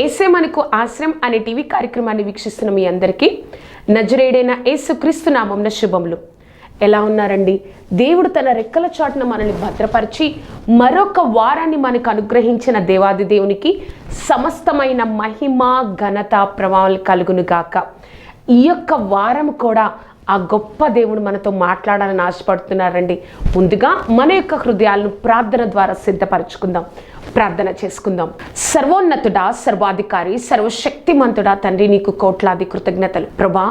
ఏసే మనకు ఆశ్రయం అనే టీవీ కార్యక్రమాన్ని వీక్షిస్తున్న మీ అందరికీ నజరేడైన యేసుక్రీస్తు నామంన శుభములు. ఎలా ఉన్నారండి? దేవుడు తన రెక్కల చాటున మనల్ని భద్రపరిచి మరొక వారాన్ని మనకు అనుగ్రహించిన దేవాది దేవునికి సమస్తమైన మహిమ ఘనత ప్రభావాలు కలుగును గాక ఈ యొక్క వారం కూడా ఆ గొప్ప దేవుడు మనతో మాట్లాడాలని ఆశపడుతున్నారండి. ముందుగా మన యొక్క హృదయాలను ప్రార్థన ద్వారా సిద్ధపరచుకుందాం. ప్రార్థన చేసుకుందాం. సర్వోన్నతుడా సర్వాధికారి సర్వశక్తిమంతుడా తండ్రి నీకు కోట్లాది కృతజ్ఞతలు. ప్రభా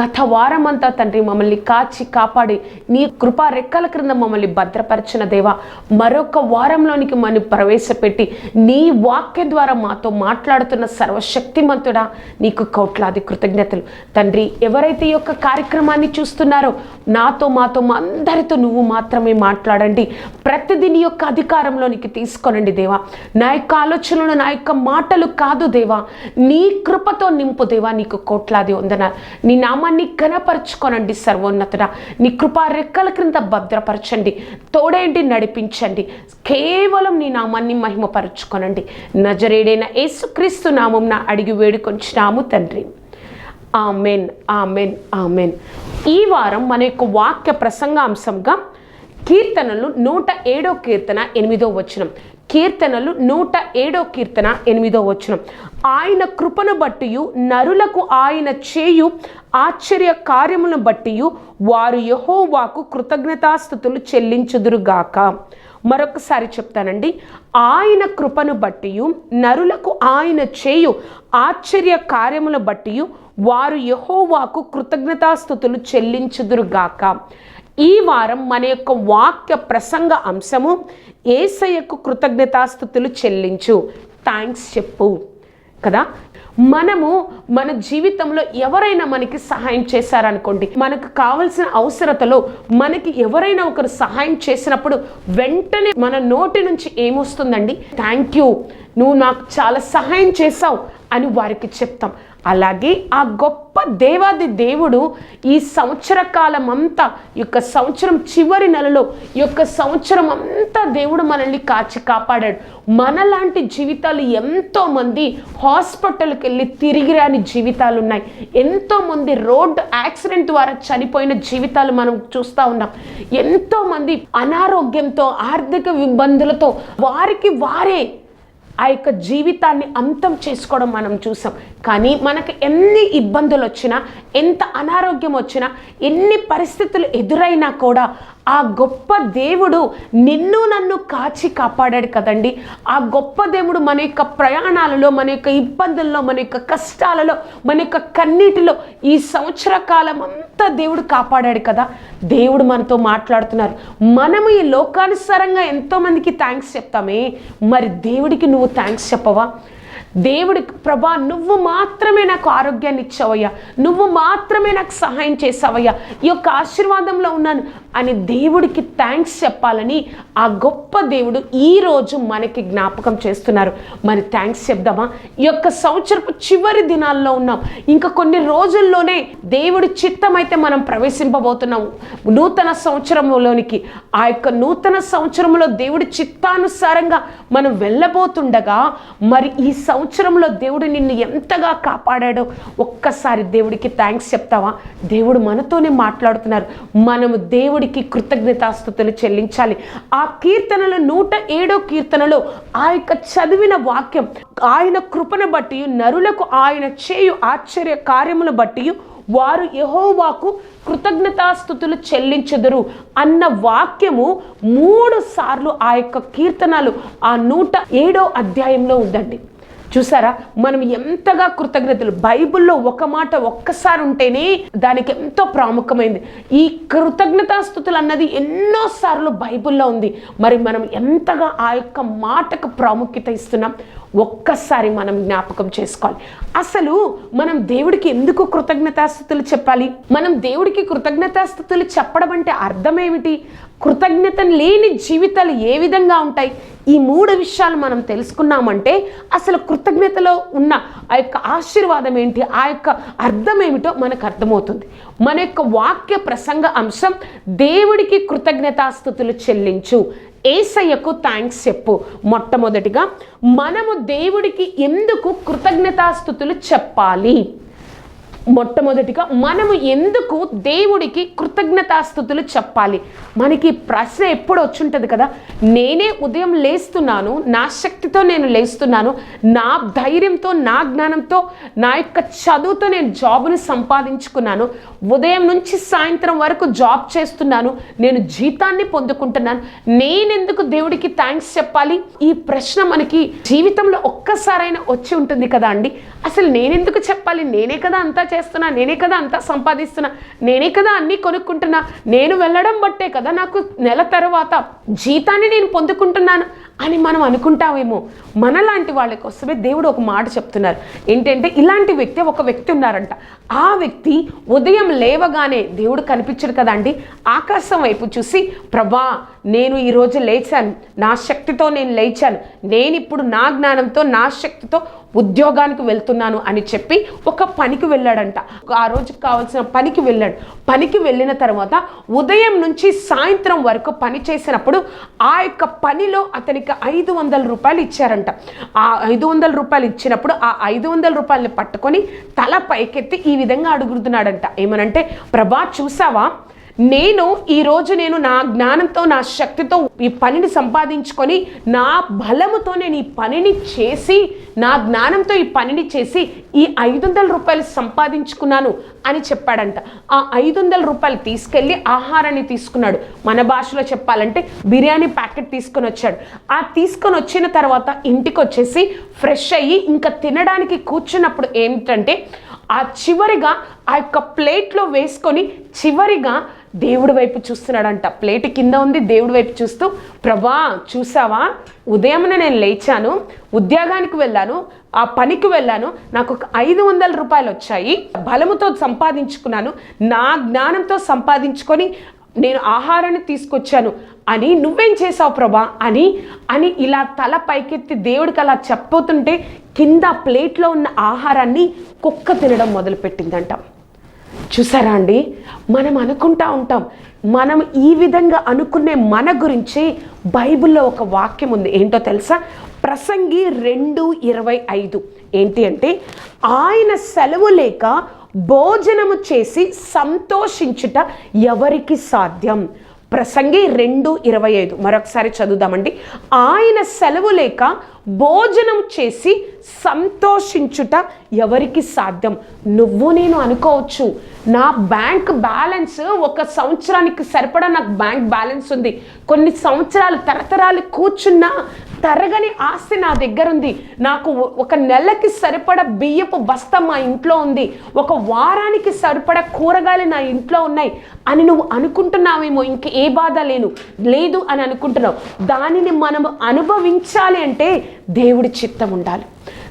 గత వారమంతా తండ్రి మమ్మల్ని కాచి కాపాడి నీ కృపా రెక్కల క్రింద మమ్మల్ని భద్రపరిచిన దేవా మరొక వారంలోనికి మనం ప్రవేశపెట్టి నీ వాక్యం ద్వారా మాతో మాట్లాడుతున్న సర్వశక్తిమంతుడా నీకు కోట్లాది కృతజ్ఞతలు. తండ్రి ఎవరైతే ఈ యొక్క కార్యక్రమాన్ని చూస్తున్నారో నాతో మాతో మా అందరితో నువ్వు మాత్రమే మాట్లాడండి. ప్రతిదీ నీ యొక్క అధికారంలోనికి తీసుకోనండి దేవా. నా యొక్క ఆలోచనలు నా యొక్క మాటలు కాదు దేవా. నీ కృపతో నింపు దేవా నీకు కోట్లాది ఉందన నీ నామాన్ని ఘనపరచుకోనండి సర్వోన్నతుడ. నీ కృపా రెక్కల క్రింద భద్రపరచండి తోడేంటి నడిపించండి. కేవలం నీ నామాన్ని మహిమపరచుకోనండి. నజరేడైన యేసుక్రీస్తు నామంన అడిగి వేడుకొంచినాము తండ్రి. Amen amen amen. ఈ వారం మన యొక్క వాక్య ప్రసంగాంశంగా కీర్తనలు నూట ఏడో కీర్తన ఎనిమిదో వచనం. కీర్తనలు నూట ఏడో కీర్తన ఎనిమిదో వచనం. ఆయన కృపను బట్టి నరులకు ఆయన చేయు ఆశ్చర్య కార్యములను బట్టి వారు యహోవాకు కృతజ్ఞతాస్థుతులు చెల్లించుదురుగాక. మరొకసారి చెప్తానండి. ఆయన కృపను బట్టి నరులకు ఆయన చేయు ఆశ్చర్య కార్యముల బట్టి వారు యహోవాకు కృతజ్ఞతాస్థుతులు చెల్లించుదురుగాక. ఈ వారం మన యొక్క వాక్య ప్రసంగ అంశము ఏసయ్యకు కృతజ్ఞతాస్థుతులు చెల్లించు. థ్యాంక్స్ చెప్పు. కదా? మనము మన జీవితంలో ఎవరైనా మనకి సహాయం చేశారనుకోండి మనకు కావలసిన అవసరతలో మనకి ఎవరైనా ఒకరు సహాయం చేసినప్పుడు వెంటనే మన నోటి నుంచి ఏమొస్తుందండి? థ్యాంక్ యూ నువ్వు నాకు చాలా సహాయం చేసావు అని వారికి చెప్తాం. అలాగే ఆ గొప్ప దేవాది దేవుడు ఈ సంవత్సర కాలం అంతా ఈ యొక్క సంవత్సరం చివరి నెలలో ఈ యొక్క సంవత్సరం అంతా దేవుడు మనల్ని కాచి కాపాడాడు. మనలాంటి జీవితాలు ఎంతో మంది హాస్పిటల్కి వెళ్ళి తిరిగి రాని జీవితాలు ఉన్నాయి ఎంతో మంది రోడ్ యాక్సిడెంట్ ద్వారా చనిపోయిన జీవితాలు మనం చూస్తూ ఉన్నాం. ఎంతో మంది అనారోగ్యంతో ఆర్థిక ఇబ్బందులతో వారికి వారే ఆ యొక్క జీవితాన్ని అంతం చేసుకోవడం మనం చూసాం. కానీ మనకు ఎన్ని ఇబ్బందులు వచ్చినా ఎంత అనారోగ్యం వచ్చినా ఎన్ని పరిస్థితులు ఎదురైనా కూడా ఆ గొప్ప దేవుడు నిన్ను నన్ను కాచి కాపాడాడు కదండి. ఆ గొప్ప దేవుడు మన యొక్క ప్రయాణాలలో మన యొక్క ఇబ్బందుల్లో మన యొక్క కష్టాలలో మన యొక్క కన్నీటిలో ఈ సంవత్సర కాలం అంతా దేవుడు కాపాడాడు కదా. దేవుడు మనతో మాట్లాడుతున్నారు. మనము ఈ లోకానుసారంగా ఎంతోమందికి థ్యాంక్స్ చెప్తామే. మరి దేవుడికి నువ్వు థ్యాంక్స్ చెప్పవా? దేవుడి ప్రభా నువ్వు మాత్రమే నాకు ఆరోగ్యాన్ని ఇచ్చావయ్యా. నువ్వు మాత్రమే నాకు సహాయం చేసావయ్యా. ఈ యొక్క ఆశీర్వాదంలో ఉన్నాను. అని దేవుడికి థ్యాంక్స్ చెప్పాలని ఆ గొప్ప దేవుడు ఈరోజు మనకి జ్ఞాపకం చేస్తున్నారు. మరి థ్యాంక్స్ చెప్దామా? ఈ యొక్క సంవత్సరపు చివరి దినాల్లో ఉన్నాం. ఇంకా కొన్ని రోజుల్లోనే దేవుడి చిత్తం అయితే మనం ప్రవేశింపబోతున్నాం నూతన సంవత్సరంలోనికి ఆ యొక్క నూతన సంవత్సరంలో దేవుడి చిత్తానుసారంగా మనం వెళ్ళబోతుండగా మరి ఈ సంవత్సరంలో దేవుడు నిన్ను ఎంతగా కాపాడాడో ఒక్కసారి దేవుడికి థ్యాంక్స్ చెప్తావా? దేవుడు మనతోనే మాట్లాడుతున్నారు. మనము దేవుడికి కృతజ్ఞతాస్థుతులు చెల్లించాలి. ఆ కీర్తనలు నూట ఏడో కీర్తనలో ఆ యొక్క చదివిన వాక్యం ఆయన కృపను బట్టి నరులకు ఆయన చేయు ఆశ్చర్య కార్యములు బట్టి వారు యహోవాకు కృతజ్ఞతాస్థుతులు చెల్లించుదురు అన్న వాక్యము మూడు సార్లు ఆ యొక్క కీర్తనలు ఆ నూట ఏడో అధ్యాయంలో ఉందండి. చూసారా? మనం ఎంతగా కృతజ్ఞతలు. బైబిల్లో ఒక మాట ఒక్కసారి ఉంటేనే దానికి ఎంతో ప్రాముఖ్యమైంది. ఈ కృతజ్ఞతాస్థుతులు అన్నది ఎన్నోసార్లు బైబిల్లో ఉంది. మరి మనం ఎంతగా ఆ యొక్క మాటకు ప్రాముఖ్యత ఇస్తున్నాం? ఒక్కసారి మనం జ్ఞాపకం చేసుకోవాలి. అసలు మనం దేవుడికి ఎందుకు కృతజ్ఞతాస్థుతులు చెప్పాలి? మనం దేవుడికి కృతజ్ఞతాస్థుతులు చెప్పడం అంటే అర్థం ఏమిటి? కృతజ్ఞత లేని జీవితాలు ఏ విధంగా ఉంటాయి? ఈ మూడు విషయాలు మనం తెలుసుకున్నామంటే అసలు కృతజ్ఞతలో ఉన్న ఆ యొక్క ఆశీర్వాదం ఏంటి? ఆ యొక్క అర్థం ఏమిటో మనకు అర్థమవుతుంది. మన యొక్క వాక్య ప్రసంగ అంశం దేవుడికి కృతజ్ఞతాస్థుతులు చెల్లించు. ఏసయ్యకు థ్యాంక్స్ చెప్పు. మొట్టమొదటిగా మనము దేవుడికి ఎందుకు కృతజ్ఞతాస్థుతులు చెప్పాలి? మొట్టమొదటిగా మనము ఎందుకు దేవుడికి కృతజ్ఞతాస్థుతులు చెప్పాలి? మనకి ప్రశ్న ఎప్పుడు వచ్చుంటుంది కదా? నేనే ఉదయం లేస్తున్నాను నా శక్తితో నేను లేస్తున్నాను నా ధైర్యంతో నా జ్ఞానంతో నా యొక్క చదువుతో నేను జాబ్ను సంపాదించుకున్నాను ఉదయం నుంచి సాయంత్రం వరకు జాబ్ చేస్తున్నాను నేను జీతాన్ని పొందుకుంటున్నాను. నేనెందుకు దేవుడికి థ్యాంక్స్ చెప్పాలి? ఈ ప్రశ్న మనకి జీవితంలో ఒక్కసారైనా వచ్చి ఉంటుంది కదా అండి? అసలు నేనెందుకు చెప్పాలి? నేనే కదా అంతా చేస్తున్నా నేనే కదా అంతా సంపాదిస్తున్నా నేనే కదా అన్నీ కొనుక్కుంటున్నా నేను వెళ్ళడం బట్టే కదా నాకు నెల తర్వాత జీతాన్ని నేను పొందుకుంటున్నాను అని మనం అనుకుంటామేమో మనలాంటి వాళ్ళ కోసమే దేవుడు ఒక మాట చెప్తున్నారు. ఏంటంటే ఇలాంటి వ్యక్తి ఒక వ్యక్తి ఉన్నారంట. ఆ వ్యక్తి ఉదయం లేవగానే దేవుడు కనిపించడు కదా అండి. ఆకాశం వైపు చూసి ప్రభా నేను ఈరోజు లేచాను. నా శక్తితో నేను లేచాను. నేను ఇప్పుడు నా జ్ఞానంతో నా శక్తితో ఉద్యోగానికి వెళ్తున్నాను అని చెప్పి ఒక పనికి వెళ్ళాడంట. ఆ రోజుకి కావాల్సిన పనికి వెళ్ళాడు. పనికి వెళ్ళిన తర్వాత ఉదయం నుంచి సాయంత్రం వరకు పని చేసినప్పుడు ఆ యొక్క పనిలో అతనికి ఐదు వందల రూపాయలు ఇచ్చారంట. ఆ ఐదు వందల రూపాయలు ఇచ్చినప్పుడు ఆ ఐదు వందల రూపాయలని పట్టుకొని తల పైకెత్తి ఈ విధంగా అడుగుతున్నాడంట. ఏమనంటే ప్రభా చూసావా? నేను ఈరోజు నేను నా జ్ఞానంతో నా శక్తితో ఈ పనిని సంపాదించుకొని నా బలముతో నేను ఈ పనిని చేసి నా జ్ఞానంతో ఈ పనిని చేసి ఈ ఐదు వందల రూపాయలు సంపాదించుకున్నాను అని చెప్పాడంట. ఆ ఐదు వందల రూపాయలు తీసుకెళ్ళి ఆహారాన్ని తీసుకున్నాడు. మన భాషలో చెప్పాలంటే బిర్యానీ ప్యాకెట్ తీసుకొని వచ్చాడు. ఆ తీసుకొని వచ్చిన తర్వాత ఇంటికి వచ్చేసి ఫ్రెష్ అయ్యి ఇంకా తినడానికి కూర్చున్నప్పుడు ఏమిటంటే ఆ చివరిగా ఆ యొక్క ప్లేట్లో వేసుకొని చివరిగా దేవుడి వైపు చూస్తున్నాడంట. ప్లేట్ కింద ఉంది దేవుడి వైపు చూస్తూ ప్రభా చూసావా? ఉదయమున నేను లేచాను ఉద్యోగానికి వెళ్ళాను ఆ పనికి వెళ్ళాను నాకు ఒక ఐదు వందల రూపాయలు వచ్చాయి బలముతో సంపాదించుకున్నాను నా జ్ఞానంతో సంపాదించుకొని నేను ఆహారాన్ని తీసుకొచ్చాను అని నువ్వేం చేసావు ప్రభా? అని అని ఇలా తల పైకెత్తి దేవుడికి అలా చెప్పబోతుంటే కింద ప్లేట్లో ఉన్న ఆహారాన్ని కుక్క తినడం మొదలుపెట్టిందంట. చూసారా అండి? మనం అనుకుంటా ఉంటాం. మనం ఈ విధంగా అనుకునే మన గురించి బైబిల్లో ఒక వాక్యం ఉంది. ఏంటో తెలుసా? ప్రసంగి రెండు ఇరవై ఐదు. ఏంటి అంటే ఆయన సెలవు లేక భోజనము చేసి సంతోషించుట ఎవరికి సాధ్యం? ప్రసంగి రెండు ఇరవై ఐదు. మరొకసారి చదువుదామండి. ఆయన సెలవు లేక భోజనం చేసి సంతోషించుట ఎవరికి సాధ్యం? నువ్వు నేను అనుకోవచ్చు. నా బ్యాంక్ బ్యాలెన్స్ ఒక సంవత్సరానికి సరిపడా నాకు బ్యాంక్ బ్యాలెన్స్ ఉంది. కొన్ని సంవత్సరాలు తరతరాలు కూర్చున్నా తరగని ఆస్తి నా దగ్గర ఉంది. నాకు ఒక నెలకి సరిపడ బియ్యపు బస్తా మా ఇంట్లో ఉంది. ఒక వారానికి సరిపడ కూరగాయలు నా ఇంట్లో ఉన్నాయి అని నువ్వు అనుకుంటున్నావేమో ఇంక ఏ బాధ లేను. లేదు అని అనుకుంటున్నావు. దానిని మనం అనుభవించాలి అంటే దేవుడి చిత్తం ఉండాలి.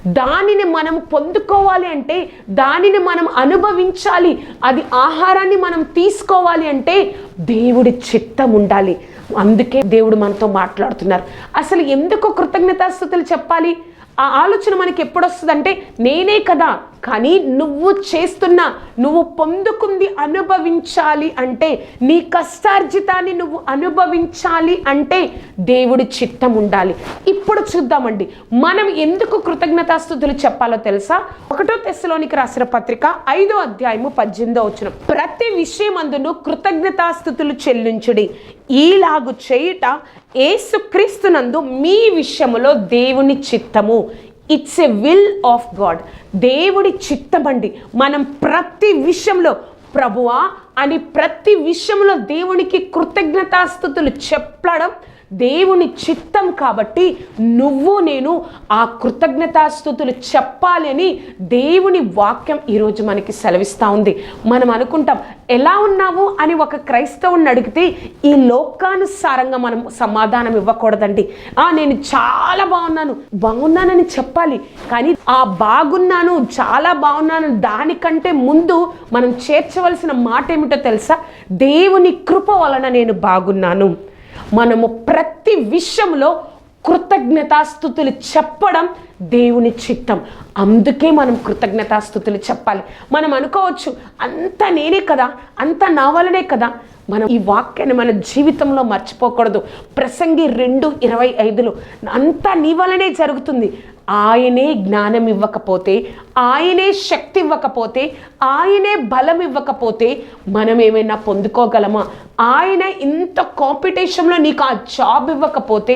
దానిని మనం పొందుకోవాలి అంటే దానిని మనం అనుభవించాలి అది ఆహారాన్ని మనం తీసుకోవాలి అంటే దేవుడి చిత్తం ఉండాలి. అందుకే దేవుడు మనతో మాట్లాడుతున్నారు. అసలు ఎందుకు కృతజ్ఞతాస్థుతులు చెప్పాలి? ఆ ఆలోచన మనకి ఎప్పుడు వస్తుందంటే నేనే కదా కానీ నువ్వు చేస్తున్న నువ్వు పొందుకుంది అనుభవించాలి అంటే నీ కష్టార్జితాన్ని నువ్వు అనుభవించాలి అంటే దేవుడి చిత్తం ఉండాలి. ఇప్పుడు చూద్దామండి. మనం ఎందుకు కృతజ్ఞతాస్థుతులు చెప్పాలో తెలుసా? ఒకటో తెశలోనికి రాసిన పత్రిక ఐదో అధ్యాయము పద్దెనిమిదో వచ్చిన ప్రతి విషయం అందును కృతజ్ఞతాస్థుతులు చెల్లించుడి. ఈలాగు చేయుట ఏసుక్రీస్తునందు మీ విషయములో దేవుని చిత్తము. It's a will of God దేవుడి చిత్తమండి. మనం ప్రతి విషయంలో ప్రభువా అని ప్రతి విషయంలో దేవునికి కృతజ్ఞతాస్థుతులు చెప్పడం దేవుని చిత్తం కాబట్టి నువ్వు నేను ఆ కృతజ్ఞతాస్థుతులు చెప్పాలి అని దేవుని వాక్యం ఈరోజు మనకి సెలవిస్తూ ఉంది. మనం అనుకుంటాం ఎలా ఉన్నావు? అని ఒక క్రైస్తవుని అడిగితే ఈ లోకానుసారంగా మనం సమాధానం ఇవ్వకూడదండి. ఆ నేను చాలా బాగున్నాను బాగున్నానని చెప్పాలి కానీ ఆ బాగున్నాను చాలా బాగున్నాను దానికంటే ముందు మనం చేర్చవలసిన మాట ఏమిటో తెలుసా? దేవుని కృప వలన నేను బాగున్నాను. మనము ప్రతి విషయంలో కృతజ్ఞతాస్థుతులు చెప్పడం దేవుని చిత్తం. అందుకే మనం కృతజ్ఞతాస్థుతులు చెప్పాలి. మనం అనుకోవచ్చు అంత నేనే కదా అంత నా వలనే కదా. మనం ఈ వాక్యాన్ని మన జీవితంలో మర్చిపోకూడదు. ప్రసంగి రెండు ఇరవై ఐదులో అంతా నీ వలనే జరుగుతుంది. ఆయనే జ్ఞానం ఇవ్వకపోతే ఆయనే శక్తి ఇవ్వకపోతే ఆయనే బలం ఇవ్వకపోతే మనం ఏమైనా పొందుకోగలమా? ఆయన ఇంత కాంపిటీషన్లో నీకు ఆ జాబ్ ఇవ్వకపోతే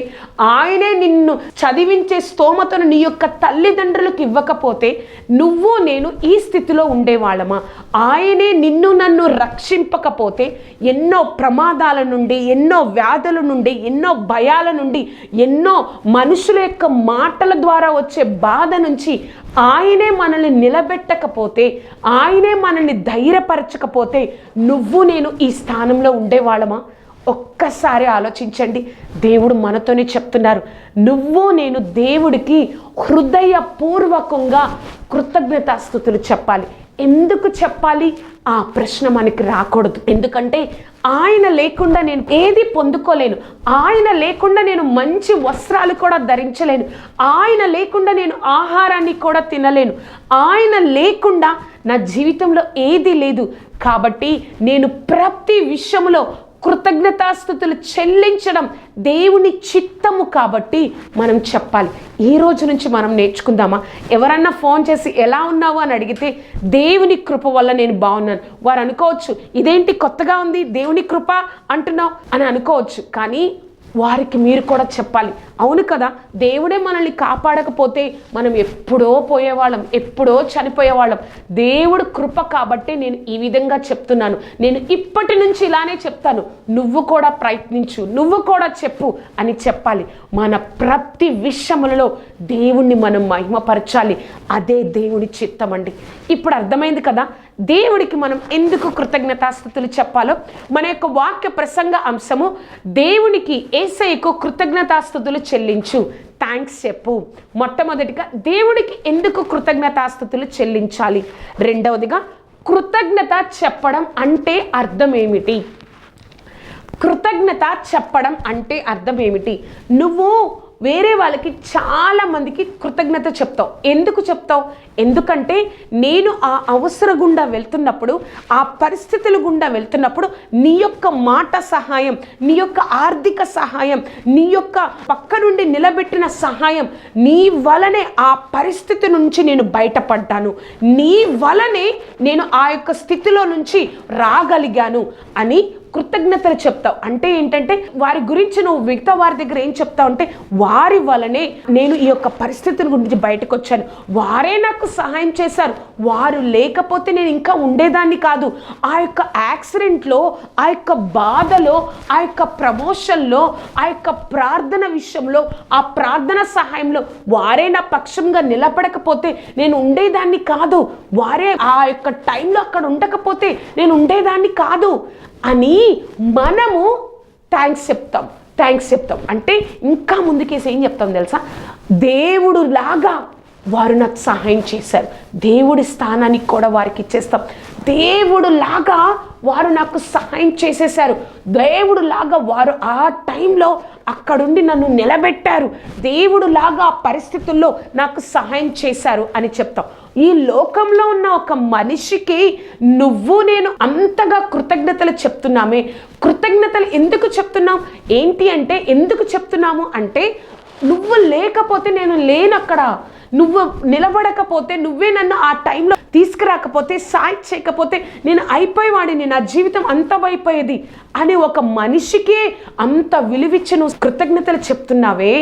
ఆయనే నిన్ను చదివించే స్తోమతను నీ యొక్క తల్లిదండ్రులకు ఇవ్వకపోతే నువ్వు నేను ఈ స్థితిలో ఉండేవాళ్ళమా? ఆయనే నిన్ను నన్ను రక్షింపకపోతే ఎన్నో ప్రమాదాల నుండి ఎన్నో వ్యాధుల నుండి ఎన్నో భయాల నుండి ఎన్నో మనుషుల యొక్క మాటల ద్వారా వచ్చే బాధ నుంచి ఆయనే మనల్ని నిలబెట్టకపోతే ఆయనే మనల్ని ధైర్యపరచకపోతే నువ్వు నేను ఈ స్థానంలో ఉండే ఉండేవాళ్ళమా? ఒక్కసారి ఆలోచించండి. దేవుడు మనతోనే చెప్తున్నారు. నువ్వు నేను దేవుడికి హృదయపూర్వకంగా కృతజ్ఞతాస్థుతులు చెప్పాలి. ఎందుకు చెప్పాలి? ఆ ప్రశ్న మనకి రాకూడదు. ఎందుకంటే ఆయన లేకుండా నేను ఏది పొందుకోలేను. ఆయన లేకుండా నేను మంచి వస్త్రాలు కూడా ధరించలేను. ఆయన లేకుండా నేను ఆహారాన్ని కూడా తినలేను. ఆయన లేకుండా నా జీవితంలో ఏది లేదు. కాబట్టి నేను ప్రతి విషయంలో కృతజ్ఞతాస్థుతులు చెల్లించడం దేవుని చిత్తము కాబట్టి మనం చెప్పాలి. ఈ రోజు నుంచి మనం నేర్చుకుందామా? ఎవరన్నా ఫోన్ చేసి ఎలా ఉన్నావు అని అడిగితే దేవుని కృప వల్ల నేను బాగున్నాను. వారు అనుకోవచ్చు ఇదేంటి కొత్తగా ఉంది? దేవుని కృప? అంటున్నావు అని అనుకోవచ్చు. కానీ వారికి మీరు కూడా చెప్పాలి. అవును కదా దేవుడే మనల్ని కాపాడకపోతే మనం ఎప్పుడో పోయేవాళ్ళం ఎప్పుడో చనిపోయేవాళ్ళం. దేవుడు కృప కాబట్టి నేను ఈ విధంగా చెప్తున్నాను. నేను ఇప్పటి నుంచి ఇలానే చెప్తాను. నువ్వు కూడా ప్రయత్నించు నువ్వు కూడా చెప్పు అని చెప్పాలి. మన ప్రతి విషయములలో దేవుణ్ణి మనం మహిమపరచాలి. అదే దేవుని చిత్తం అండి ఇప్పుడు అర్థమైంది కదా దేవుడికి మనం ఎందుకు కృతజ్ఞతాస్థుతులు చెప్పాలో మన యొక్క వాక్య ప్రసంగ అంశము దేవునికి ఏసైకు కృతజ్ఞతాస్థుతులు చెల్లించు. థ్యాంక్స్ చెప్పు. మొట్టమొదటిగా దేవుడికి ఎందుకు కృతజ్ఞతాస్థుతులు చెల్లించాలి? రెండవదిగా కృతజ్ఞత చెప్పడం అంటే అర్థం ఏమిటి? కృతజ్ఞత చెప్పడం అంటే అర్థం ఏమిటి? నువ్వు వేరే వాళ్ళకి చాలా మందికి కృతజ్ఞత చెప్తావు. ఎందుకు చెప్తావు? ఎందుకంటే నేను ఆ అవసర గుండా వెళ్తున్నప్పుడు ఆ పరిస్థితుల గుండా వెళ్తున్నప్పుడు నీ యొక్క మాట సహాయం నీ యొక్క ఆర్థిక సహాయం నీ యొక్క పక్క నుండి నిలబెట్టిన సహాయం నీ వలనే ఆ పరిస్థితి నుంచి నేను బయటపడ్డాను. నీ వలనే నేను ఆ యొక్క స్థితిలో నుంచి రాగలిగాను అని కృతజ్ఞతలు చెప్తావు. అంటే ఏంటంటే వారి గురించి నువ్వు మిగతా వారి దగ్గర ఏం చెప్తావు అంటే వారి వలనే నేను ఈ యొక్క పరిస్థితుల గురించి బయటకు వచ్చాను. వారే నాకు సహాయం చేశారు. వారు లేకపోతే నేను ఇంకా ఉండేదాన్ని కాదు. ఆ యొక్క యాక్సిడెంట్లో ఆ యొక్క బాధలో ఆ యొక్క ప్రమోషన్లో ఆ యొక్క ప్రార్థన విషయంలో ఆ ప్రార్థన సహాయంలో వారే నా పక్షంగా నిలబడకపోతే నేను ఉండేదాన్ని కాదు. వారే ఆ యొక్క టైంలో అక్కడ ఉండకపోతే నేను ఉండేదాన్ని కాదు. అని మనము థ్యాంక్స్ చెప్తాం థ్యాంక్స్ చెప్తాం. అంటే ఇంకా ముందుకేసి ఏం చెప్తాం తెలుసా? దేవుడు లాగా వారు నాకు సహాయం చేశారు. దేవుడి స్థానానికి కూడా వారికి ఇచ్చేస్తాం. దేవుడు లాగా వారు నాకు సహాయం చేసేసారు దేవుడు లాగా వారు ఆ టైంలో అక్కడుండి నన్ను నిలబెట్టారు. దేవుడు లాగా ఆ పరిస్థితుల్లో నాకు సహాయం చేశారు అని చెప్తాం. ఈ లోకంలో ఉన్న ఒక మనిషికి నువ్వు నేను అంతగా కృతజ్ఞతలు చెప్తున్నామే. కృతజ్ఞతలు ఎందుకు చెప్తున్నాం? ఏంటి అంటే ఎందుకు చెప్తున్నాము అంటే నువ్వు లేకపోతే నేను లేనక్కడ నువ్వు నిలబడకపోతే నువ్వే నన్ను ఆ టైంలో తీసుకురాకపోతే సాయం చేయకపోతే నేను అయిపోయేవాడిని నా జీవితం అంతమైపోయేది అని ఒక మనిషికే అంత విలువిచ్చి నువ్వు కృతజ్ఞతలు చెప్తున్నావే?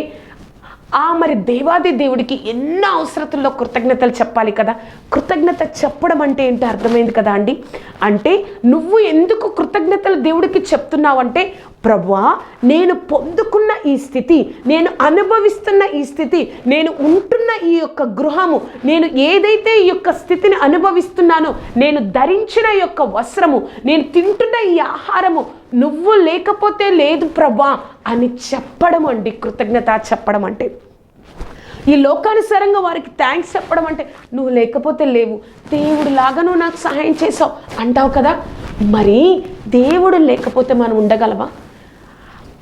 ఆ మరి దేవాది దేవుడికి ఎన్నో అవసరతల్లో కృతజ్ఞతలు చెప్పాలి కదా. కృతజ్ఞత చెప్పడం అంటే ఏంటి? అర్థమైంది కదా అండి? అంటే నువ్వు ఎందుకు కృతజ్ఞతలు దేవుడికి చెప్తున్నావంటే ప్రభా నేను పొందుకున్న ఈ స్థితి నేను అనుభవిస్తున్న ఈ స్థితి నేను ఉంటున్న ఈ యొక్క గృహము నేను ఏదైతే ఈ యొక్క స్థితిని అనుభవిస్తున్నానో నేను ధరించిన ఈ యొక్క వస్త్రము నేను తింటున్న ఈ ఆహారము నువ్వు లేకపోతే లేదు ప్రభా అని చెప్పడం అండి కృతజ్ఞత చెప్పడం అంటే. ఈ లోకానుసారంగా వారికి థ్యాంక్స్ చెప్పడం అంటే నువ్వు లేకపోతే లేవు. దేవుడు లాగా నువ్వు నాకు సహాయం చేసావు అంటావు కదా? మరి దేవుడు లేకపోతే మనం ఉండగలవా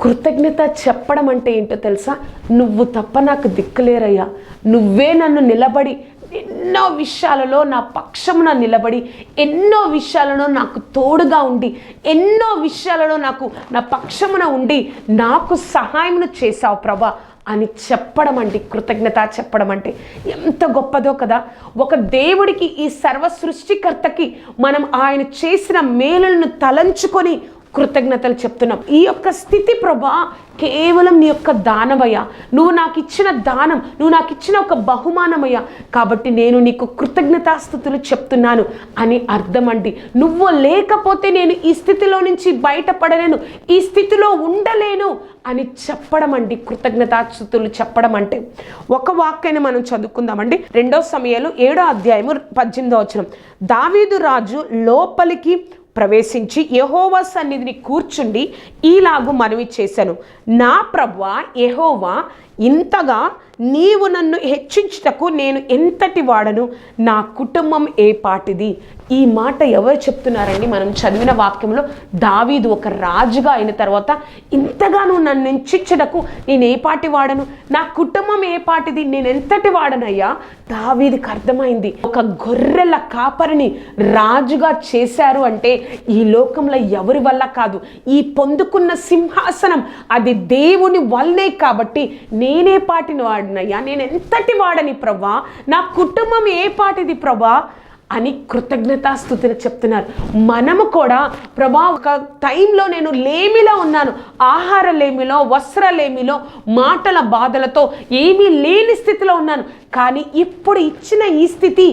కృతజ్ఞత చెప్పడం అంటే ఏంటో తెలుసా? నువ్వు తప్ప నాకు దిక్కులేరయ్యా. నువ్వే నన్ను నిలబడి ఎన్నో విషయాలలో నా పక్షమున నిలబడి ఎన్నో విషయాలలో నాకు తోడుగా ఉండి ఎన్నో విషయాలలో నాకు నా పక్షమున ఉండి నాకు సహాయమును చేశావు ప్రభా అని చెప్పడం అండి కృతజ్ఞత చెప్పడం అంటే ఎంత గొప్పదో కదా. ఒక దేవుడికి ఈ సర్వ సృష్టికర్తకి మనం ఆయన చేసిన మేలులను తలంచుకొని కృతజ్ఞతలు చెప్తున్నాం. ఈ యొక్క స్థితి ప్రభా కేవలం నీ యొక్క దానమయ్యా. నువ్వు నాకు ఇచ్చిన దానం నువ్వు నాకు ఇచ్చిన ఒక బహుమానమయ్యా. కాబట్టి నేను నీకు కృతజ్ఞతాస్థుతులు చెప్తున్నాను అని అర్థం అండి. నువ్వు లేకపోతే నేను ఈ స్థితిలో నుంచి బయటపడలేను ఈ స్థితిలో ఉండలేను అని చెప్పడం అండి. కృతజ్ఞతాస్థుతులు చెప్పడం అంటే ఒక వాక్యాన్ని మనం చదువుకుందామండి. రెండో సమయాలు ఏడో అధ్యాయము పద్దెనిమిదో వచనం. దావీదు రాజు లోపలికి ప్రవేశించి యహోవా సన్నిధిని కూర్చుండి ఈలాగు మనవి చేశాను. నా ప్రభా యహోవా ఇంతగా నీవు నన్ను హెచ్చించుటకు నేను ఎంతటి వాడను? నా కుటుంబం ఏ పాటిది? ఈ మాట ఎవరు చెప్తున్నారండి? మనం చదివిన వాక్యంలో దావీదు ఒక రాజుగా అయిన తర్వాత ఇంతగానో నన్ను హెచ్చించడకు నేను ఏ పాటి వాడను? నా కుటుంబం ఏ పాటిది? నేను ఎంతటి వాడనయ్యా? దావీదికి అర్థమైంది. ఒక గొర్రెల కాపరిని రాజుగా చేశారు అంటే ఈ లోకంలో ఎవరి వల్ల కాదు. ఈ పొందుకున్న సింహాసనం అది దేవుని వల్లే కాబట్టి నేనే పాటిని వాడినయ్యా. నేను ఎంతటి వాడని ప్రభా? నా కుటుంబం ఏ పాటిది ప్రభా? అని కృతజ్ఞతాస్థుతులు చెప్తున్నారు. మనము కూడా ప్రభా ఒక టైంలో నేను లేమిలో ఉన్నాను. ఆహార లేమిలో వస్త్రలేమిలో మాటల బాధలతో ఏమీ లేని స్థితిలో ఉన్నాను. కానీ ఇప్పుడు ఇచ్చిన ఈ స్థితి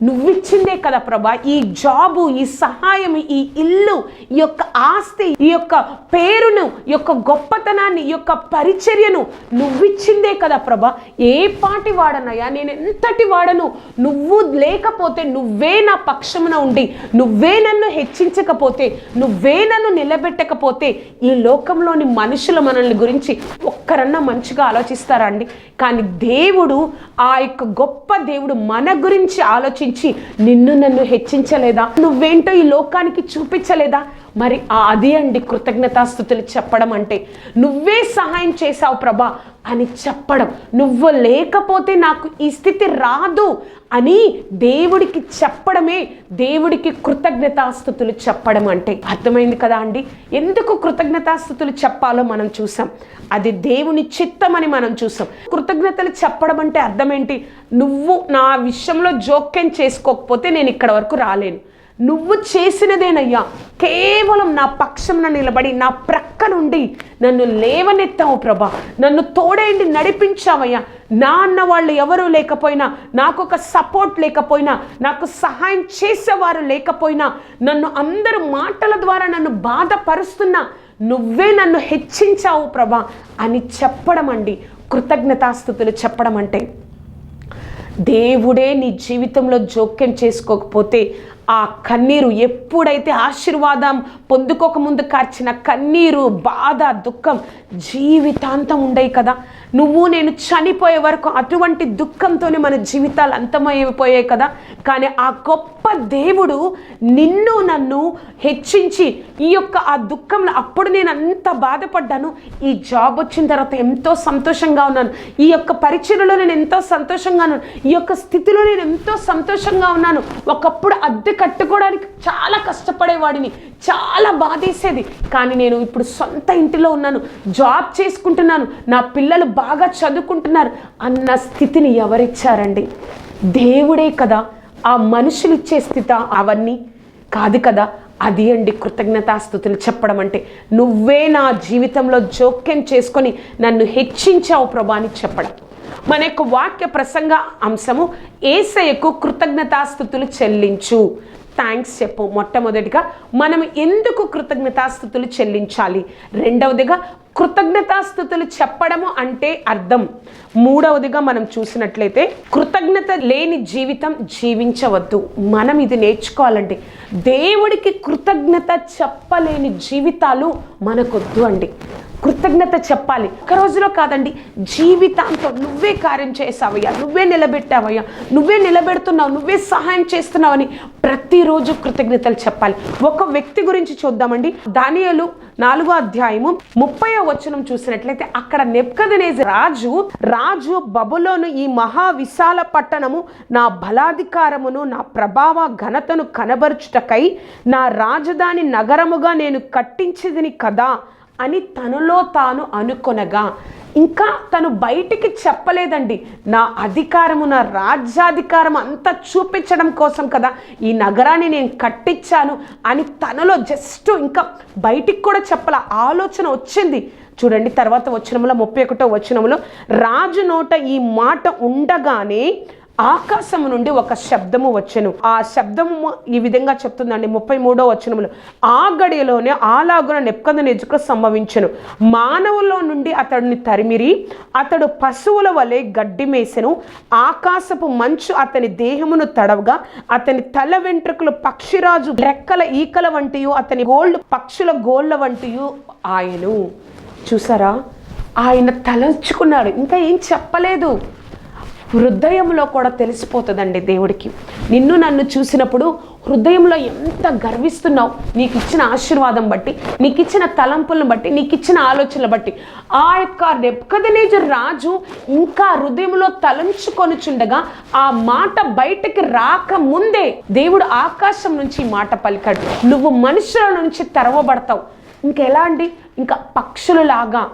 నువ్విచ్చిందే కదా ప్రభా ఈ జాబు ఈ సహాయం ఈ ఇల్లు ఈ యొక్క ఆస్తి ఈ యొక్క పేరును ఈ యొక్క గొప్పతనాన్ని ఈ యొక్క పరిచర్యను నువ్విచ్చిందే కదా ప్రభా. ఏ పాటి వాడనయ్యా నేను ఎంతటి వాడను నువ్వు లేకపోతే నువ్వే నా పక్షమున ఉండి నువ్వే నన్ను హెచ్చించకపోతే నువ్వే నన్ను నిలబెట్టకపోతే ఈ లోకంలోని మనుషులు మనల్ని గురించి ఒక్కరన్నా మంచిగా ఆలోచిస్తారా అండి? కానీ దేవుడు ఆ యొక్క గొప్ప దేవుడు మన గురించి ఆలోచించి నిన్ను నన్ను హెచ్చించలేదా? నువ్వేంటో ఈ లోకానికి చూపించలేదా? మరి అది అండి కృతజ్ఞతాస్థుతులు చెప్పడం అంటే నువ్వే సహాయం చేశావు ప్రభా అని చెప్పడం. నువ్వు లేకపోతే నాకు ఈ స్థితి రాదు అని దేవుడికి చెప్పడమే దేవుడికి కృతజ్ఞతాస్థుతులు చెప్పడం అంటే. అర్థమైంది కదా అండి? ఎందుకు కృతజ్ఞతాస్థుతులు చెప్పాలో మనం చూసాం. అది దేవుని చిత్తమని మనం చూసాం. కృతజ్ఞతలు చెప్పడం అంటే అర్థం ఏంటి? నువ్వు నా విషయంలో జోక్యం చేసుకోకపోతే నేను ఇక్కడ వరకు రాలేను. నువ్వు చేసినదేనయ్యా. కేవలం నా పక్షంన నిలబడి నా ప్రక్క నుండి నన్ను లేవనెత్తావు ప్రభా. నన్ను తోడేండి నడిపించావయ్యా. నా అన్న వాళ్ళు ఎవరూ లేకపోయినా నాకు ఒక సపోర్ట్ లేకపోయినా నాకు సహాయం చేసేవారు లేకపోయినా నన్ను అందరు మాటల ద్వారా నన్ను బాధపరుస్తున్నా నువ్వే నన్ను హెచ్చించావు ప్రభా అని చెప్పడం అండి కృతజ్ఞతాస్థుతులు చెప్పడం అంటే దేవుడే నీ జీవితంలో జోక్యం చేసుకోకపోతే ఆ కన్నీరు ఎప్పుడైతే ఆశీర్వాదం పొందుకోకముందు కార్చిన కన్నీరు బాధ దుఃఖం జీవితాంతం ఉండయి కదా. నువ్వు నేను చనిపోయే వరకు అటువంటి దుఃఖంతోనే మన జీవితాలు అంతమైపోయాయి కదా. కానీ ఆ గొప్ప దేవుడు నిన్ను నన్ను హెచ్చించి ఈ యొక్క ఆ దుఃఖంలో అప్పుడు నేను అంత బాధపడ్డాను. ఈ జాబ్ వచ్చిన తర్వాత ఎంతో సంతోషంగా ఉన్నాను. ఈ యొక్క పరిచయలో నేను ఎంతో సంతోషంగా ఉన్నాను. ఈ యొక్క స్థితిలో నేను ఎంతో సంతోషంగా ఉన్నాను. ఒకప్పుడు అద్దె కట్టుకోవడానికి చాలా కష్టపడేవాడిని చాలా బాధేసేది. కానీ నేను ఇప్పుడు సొంత ఇంటిలో ఉన్నాను జాబ్ చేసుకుంటున్నాను నా పిల్లలు బాగా చదువుకుంటున్నారు అన్న స్థితిని ఎవరిచ్చారండి? దేవుడే కదా ఆ మనుషులు ఇచ్చే స్థితి అవన్నీ? కాదు కదా అది అండి కృతజ్ఞతాస్థుతులు చెప్పడం అంటే. నువ్వే నా జీవితంలో జోక్యం చేసుకొని నన్ను హెచ్చించావు ప్రభా అని చెప్పడం. మన యొక్క వాక్య ప్రసంగ అంశము ఏసయ్యకు కృతజ్ఞతాస్థుతులు చెల్లించు. థ్యాంక్స్ చెప్పు. మొట్టమొదటిగా మనం ఎందుకు కృతజ్ఞతాస్థుతులు చెల్లించాలి? రెండవదిగా కృతజ్ఞతాస్థుతులు చెప్పడము అంటే అర్థం. మూడవదిగా మనం చూసినట్లయితే కృతజ్ఞత లేని జీవితం జీవించవద్దు. మనం ఇది నేర్చుకోవాలండి దేవుడికి కృతజ్ఞత చెప్పలేని జీవితాలు మనకొద్దు అండి. కృతజ్ఞత చెప్పాలి. ఒక రోజులో కాదండి జీవితాంతం నువ్వే కార్యం చేసావయ్యా నువ్వే నిలబెట్టావయ్యా నువ్వే నిలబెడుతున్నావు నువ్వే సహాయం చేస్తున్నావని ప్రతిరోజు కృతజ్ఞతలు చెప్పాలి. ఒక వ్యక్తి గురించి చూద్దామండి. దానియలు నాలుగో అధ్యాయము ముప్పై వచనం చూసినట్లయితే అక్కడ నెప్కదనేది రాజు రాజు బబులోను ఈ మహా విశాల పట్టణము నా బలాధికారమును నా ప్రభావ ఘనతను కనబరుచుటకై నా రాజధాని నగరముగా నేను కట్టించేదిని కదా. అని తనలో తాను అనుకొనగా ఇంకా తను బయటికి చెప్పలేదండి. నా అధికారము నా రాజ్యాధికారం అంతా చూపించడం కోసం కదా ఈ నగరాన్ని నేను కట్టించాను అని తనలో జస్ట్ ఇంకా బయటికి కూడా చెప్పాల ఆలోచన వచ్చింది. చూడండి తర్వాత వచనంలో ముప్పై ఒకటో వచనంలో రాజు నోట ఈ మాట ఉండగానే ఆకాశము నుండి ఒక శబ్దము వచ్చెను. ఆ శబ్దము ఈ విధంగా చెప్తుందండి ముప్పై మూడో వచనములు. ఆ గడియలోనే ఆలాగున నెప్పకంద నెజుకు సంభవించను. మానవుల్లో నుండి అతడిని తరిమిరి అతడు పశువుల వలె గడ్డి మేసెను. ఆకాశపు మంచు అతని దేహమును తడవగా అతని తల వెంట్రుకలు పక్షిరాజు రెక్కల ఈకల వంటియు అతని గోళ్ళు పక్షుల గోళ్ళ వంటియు ఆయను. చూసారా? ఆయన తలంచుకున్నాడు ఇంకా ఏం చెప్పలేదు. హృదయంలో కూడా తెలిసిపోతుందండి దేవుడికి. నిన్ను నన్ను చూసినప్పుడు హృదయంలో ఎంత గర్విస్తున్నావు? నీకు ఇచ్చిన ఆశీర్వాదం బట్టి నీకు ఇచ్చిన తలంపులను బట్టి నీకు ఇచ్చిన ఆలోచనలు బట్టి ఆ యొక్క నెప్కదనేజర్ రాజు ఇంకా హృదయంలో తలంచుకొనుచుండగా ఆ మాట బయటకి రాకముందే దేవుడు ఆకాశం నుంచి మాట పలికాడు. నువ్వు మనుషుల నుంచి తెరవబడతావు. ఇంకెలా అండి? ఇంకా పక్షులలాగా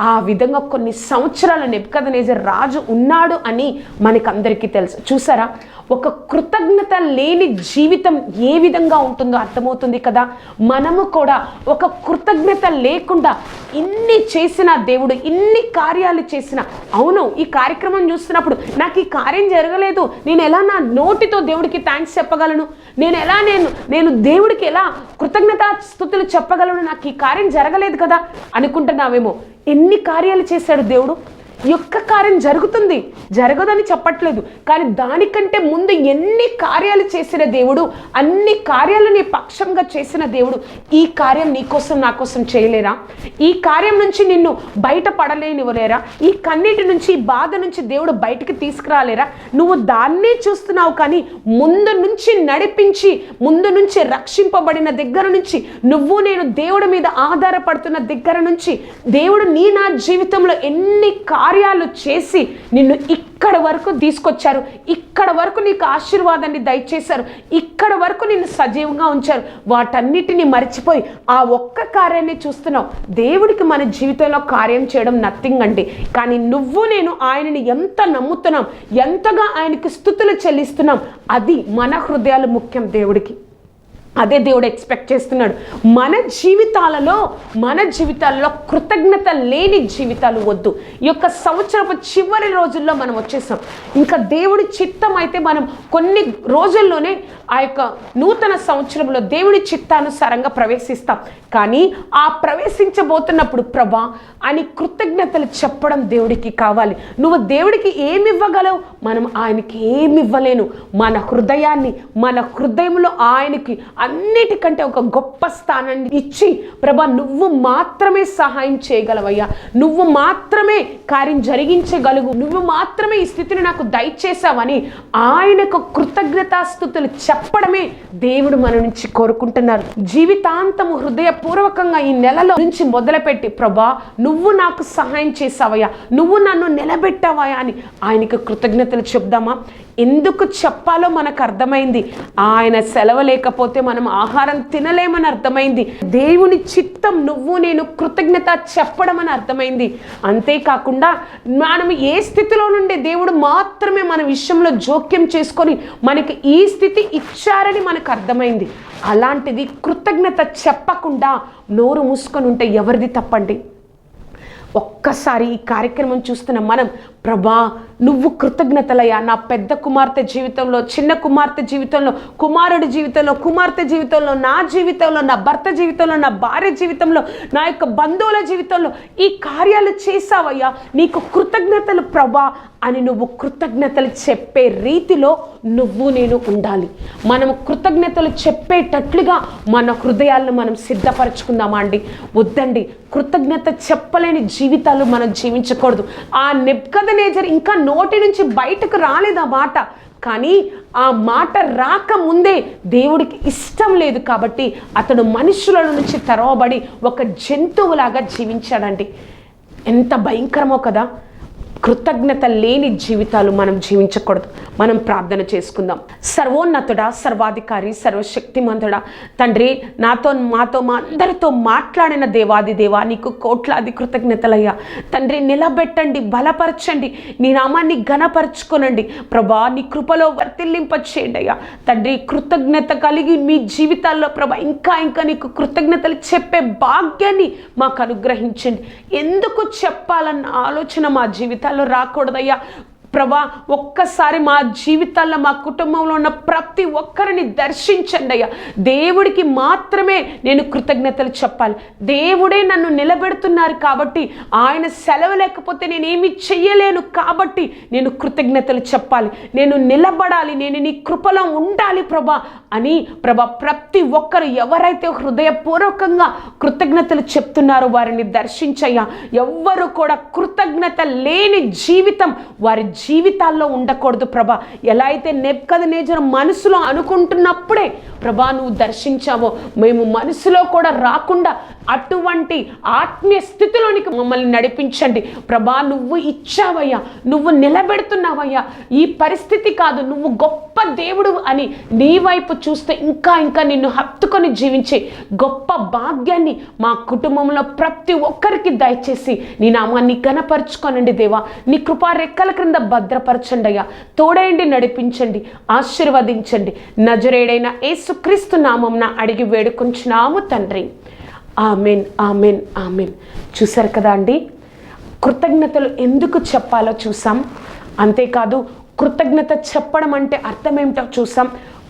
ఆ విధంగా కొన్ని సంవత్సరాలు నెప్కదనేజర్ రాజు ఉన్నాడు అని మనకందరికీ తెలుసు. చూసారా? ఒక కృతజ్ఞత లేని జీవితం ఏ విధంగా ఉంటుందో అర్థమవుతుంది కదా? మనము కూడా ఒక కృతజ్ఞత లేకుండా ఇన్ని చేసిన దేవుడు ఇన్ని కార్యాలు చేసిన అవును ఈ కార్యక్రమం చూస్తున్నప్పుడు నాకు ఈ కార్యం జరగలేదు. నేను ఎలా నా నోటితో దేవుడికి థ్యాంక్స్ చెప్పగలను? నేను ఎలా నేను నేను దేవుడికి ఎలా కృతజ్ఞతా స్థుతులు చెప్పగలను? నాకు ఈ కార్యం జరగలేదు కదా? అనుకుంటున్నావేమో. ఎన్ని కార్యాలు చేశాడు దేవుడు? యొక్క కార్యం జరుగుతుంది. జరగదని చెప్పట్లేదు. కానీ దానికంటే ముందు ఎన్ని కార్యాలు చేసిన దేవుడు అన్ని కార్యాలు నీ పక్షంగా చేసిన దేవుడు ఈ కార్యం నీ కోసం నా కోసం చేయలేరా? ఈ కార్యం నుంచి నిన్ను బయట పడలేనివ్వలేరా ఈ కన్నీటి నుంచి ఈ బాధ నుంచి దేవుడు బయటికి తీసుకురాలేరా? నువ్వు దాన్నే చూస్తున్నావు కానీ ముందు నుంచి నడిపించి ముందు నుంచి రక్షింపబడిన దగ్గర నుంచి నువ్వు నేను దేవుడి మీద ఆధారపడుతున్న దగ్గర నుంచి దేవుడు నీ నా జీవితంలో ఎన్ని కార్యాలు చేసి నిన్ను ఇక్కడ వరకు తీసుకొచ్చారు. ఇక్కడ వరకు నీకు ఆశీర్వాదాన్ని దయచేశారు. ఇక్కడ వరకు నిన్ను సజీవంగా ఉంచారు. వాటన్నిటిని మర్చిపోయి ఆ ఒక్క కార్యాన్ని చూస్తున్నావు. దేవుడికి మన జీవితంలో కార్యం చేయడం నథింగ్ అండి. కానీ నువ్వు నేను ఆయనని ఎంత నమ్ముతున్నాం ఎంతగా ఆయనకి స్థుతులు చెల్లిస్తున్నాం అది మన హృదయాలు ముఖ్యం దేవుడికి. అదే దేవుడు ఎక్స్పెక్ట్ చేస్తున్నాడు. మన జీవితాలలో మన జీవితాలలో కృతజ్ఞత లేని జీవితాలు వద్దు. ఈ యొక్క సంవత్సరపు చివరి రోజుల్లో మనం వచ్చేసాం. ఇంకా దేవుడి చిత్తం అయితే మనం కొన్ని రోజుల్లోనే ఆ యొక్క నూతన సంవత్సరంలో దేవుడి చిత్తానుసారంగా ప్రవేశిస్తాం. కానీ ఆ ప్రవేశించబోతున్నప్పుడు ప్రభా అని కృతజ్ఞతలు చెప్పడం దేవుడికి కావాలి. నువ్వు దేవుడికి ఏమి ఇవ్వగలవు? మనం ఆయనకి ఏమి ఇవ్వలేను. మన హృదయాన్ని మన హృదయంలో ఆయనకి అన్నిటికంటే ఒక గొప్ప స్థానాన్ని ఇచ్చి ప్రభా నువ్వు మాత్రమే సహాయం చేయగలవయ్యా. నువ్వు మాత్రమే కార్యం జరిగించగలుగు. నువ్వు మాత్రమే ఈ స్థితిని నాకు దయచేసావని ఆయనకు కృతజ్ఞతాస్థుతులు చెప్పడమే దేవుడు మన నుంచి కోరుకుంటున్నారు. జీవితాంతము హృదయపూర్వకంగా ఈ నెలలో నుంచి మొదలుపెట్టి ప్రభా నువ్వు నాకు సహాయం చేసావయ్యా నువ్వు నన్ను నిలబెట్టావయ్యా అని ఆయనకు కృతజ్ఞతలు చెప్దామా? ఎందుకు చెప్పాలో మనకు అర్థమైంది. ఆయన సెలవు లేకపోతే మనం ఆహారం తినలేమని అర్థమైంది. దేవుని చిత్తం నువ్వు నేను కృతజ్ఞత చెప్పడం అని అర్థమైంది. అంతేకాకుండా మనం ఏ స్థితిలో నుండి దేవుడు మాత్రమే మన విషయంలో జోక్యం చేసుకొని మనకి ఈ స్థితి ఇచ్చారని మనకు అర్థమైంది. అలాంటిది కృతజ్ఞత చెప్పకుండా నోరు మూసుకొని ఉంటే ఎవరిది తప్పండి? ఒక్కసారి ఈ కార్యక్రమం చూస్తున్న మనం ప్రభా నువ్వు కృతజ్ఞతలయ్యా. నా పెద్ద కుమార్తె జీవితంలో చిన్న కుమార్తె జీవితంలో కుమారుడి జీవితంలో కుమార్తె జీవితంలో నా జీవితంలో నా భర్త జీవితంలో నా భార్య జీవితంలో నా యొక్క బంధువుల జీవితంలో ఈ కార్యాలు చేసావయ్యా నీకు కృతజ్ఞతలు ప్రభా. అని నువ్వు కృతజ్ఞతలు చెప్పే రీతిలో నువ్వు నేను ఉండాలి. మనం కృతజ్ఞతలు చెప్పేటట్లుగా మన హృదయాలను మనం సిద్ధపరచుకుందామా అండి? వద్దండి. కృతజ్ఞత చెప్పలేని జీవితాలు మనం జీవించకూడదు. ఆ నెప్కదనేజర్ ఇంకా నోటి నుంచి బయటకు రాలేదు ఆ మాట. కానీ ఆ మాట రాకముందే దేవుడికి ఇష్టం లేదు కాబట్టి అతడు మనుషుల నుంచి తెరవబడి ఒక జంతువులాగా జీవించాడండి. ఎంత భయంకరమో కదా. కృతజ్ఞత లేని జీవితాలు మనం జీవించకూడదు. మనం ప్రార్థన చేసుకుందాం. సర్వోన్నతుడా సర్వాధికారి సర్వశక్తిమంతుడా తండ్రి నాతో మాతో మా అందరితో మాట్లాడిన దేవాది దేవా నీకు కోట్లాది కృతజ్ఞతలయ్యా. తండ్రి నిలబెట్టండి బలపరచండి నీ నామాన్ని ఘనపరచుకోనండి. ప్రభా నీ కృపలో వర్తిల్లింప చేయండి అయ్యా తండ్రి కృతజ్ఞత కలిగి మీ జీవితాల్లో ప్రభా ఇంకా ఇంకా నీకు కృతజ్ఞతలు చెప్పే భాగ్యాన్ని మాకు అనుగ్రహించండి. ఎందుకు చెప్పాలన్న ఆలోచన మా జీవితం విషయాల్లో రాకూడదయ్యా. ప్రభా ఒక్కసారి మా జీవితాల్లో మా కుటుంబంలో ఉన్న ప్రతి ఒక్కరిని దర్శించండి అయ్యా. దేవుడికి మాత్రమే నేను కృతజ్ఞతలు చెప్పాలి. దేవుడే నన్ను నిలబెడుతున్నారు కాబట్టి ఆయన సెలవు లేకపోతే నేనేమి చెయ్యలేను కాబట్టి నేను కృతజ్ఞతలు చెప్పాలి. నేను నిలబడాలి నేను నీ కృపలో ఉండాలి ప్రభా అని ప్రభా ప్రతి ఒక్కరు ఎవరైతే హృదయపూర్వకంగా కృతజ్ఞతలు చెప్తున్నారో వారిని దర్శించయ్యా. ఎవ్వరు కూడా కృతజ్ఞత లేని జీవితం వారి జీవితాల్లో ఉండకూడదు ప్రభా. ఎలా అయితే నెప్కద నేజర్ మనసులో అనుకుంటున్నప్పుడే ప్రభా నువ్వు దర్శించావో మేము మనసులో కూడా రాకుండా అటువంటి ఆత్మీయ స్థితిలోనికి మమ్మల్ని నడిపించండి. ప్రభా నువ్వు ఇచ్చావయ్యా నువ్వు నిలబెడుతున్నావయ్యా. ఈ పరిస్థితి కాదు నువ్వు గొప్ప దేవుడు అని నీ వైపు చూస్తే ఇంకా ఇంకా నిన్ను హత్తుకొని జీవించే గొప్ప భాగ్యాన్ని మా కుటుంబంలో ప్రతి ఒక్కరికి దయచేసి నీ నామాన్ని కనపరుచుకోనండి దేవా. నీ కృపా రెక్కల క్రింద భద్రపరచండి అయ్యా తోడేయండి నడిపించండి ఆశీర్వదించండి. నజరేడైన ఏసుక్రీస్తు నామంన అడిగి వేడుకుంటున్నాము తండ్రి. Amen amen amen. చూసారు కదా అండి? కృతజ్ఞతలు ఎందుకు చెప్పాలో చూసాం అంతేకాదు కృతజ్ఞత చెప్పడం అంటే అర్థం ఏమిటో చూసాం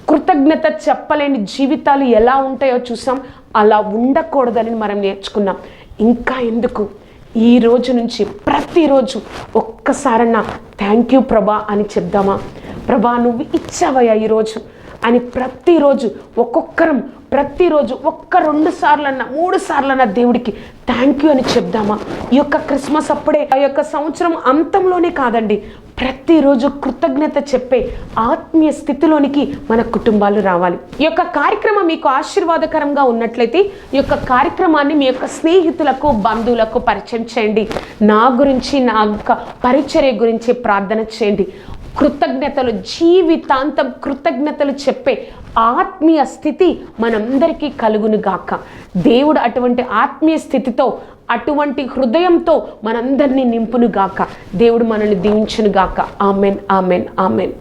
కృతజ్ఞత చెప్పలేని జీవితాలు ఎలా ఉంటాయో చూసాం అలా ఉండకూడదని మనం నేర్చుకున్నాం. ఇంకా ఎందుకు? ఈ రోజు నుంచి ప్రతిరోజు ఒక్కసారన్నా థ్యాంక్ యూ ప్రభా అని చెప్దామా? ప్రభా నువ్వు ఇచ్చావయ్యా ఈరోజు అని ప్రతిరోజు ఒక్కొక్కరం ప్రతిరోజు ఒక్క రెండు సార్లన్నా మూడు సార్లన్నా దేవుడికి థ్యాంక్ యూ అని చెప్దామా? ఈ యొక్క క్రిస్మస్ అప్పుడే ఆ యొక్క సంవత్సరం అంతంలోనే కాదండి ప్రతిరోజు కృతజ్ఞత చెప్పే ఆత్మీయ స్థితిలోనికి మన కుటుంబాలు రావాలి. ఈ యొక్క కార్యక్రమం మీకు ఆశీర్వాదకరంగా ఉన్నట్లయితే ఈ యొక్క కార్యక్రమాన్ని మీ యొక్క స్నేహితులకు బంధువులకు పరిచయం చేయండి. నా గురించి నా యొక్క పరిచర్య గురించి ప్రార్థన చేయండి. కృతజ్ఞతలు జీవితాంతం కృతజ్ఞతలు చెప్పే ఆత్మీయ స్థితి మనందరికీ కలుగును గాక దేవుడు అటువంటి ఆత్మీయ స్థితితో అటువంటి హృదయంతో మనందరినీ నింపును గాక దేవుడు మనల్ని దీవించును గాక ఆమెన్ ఆమెన్ ఆమెన్.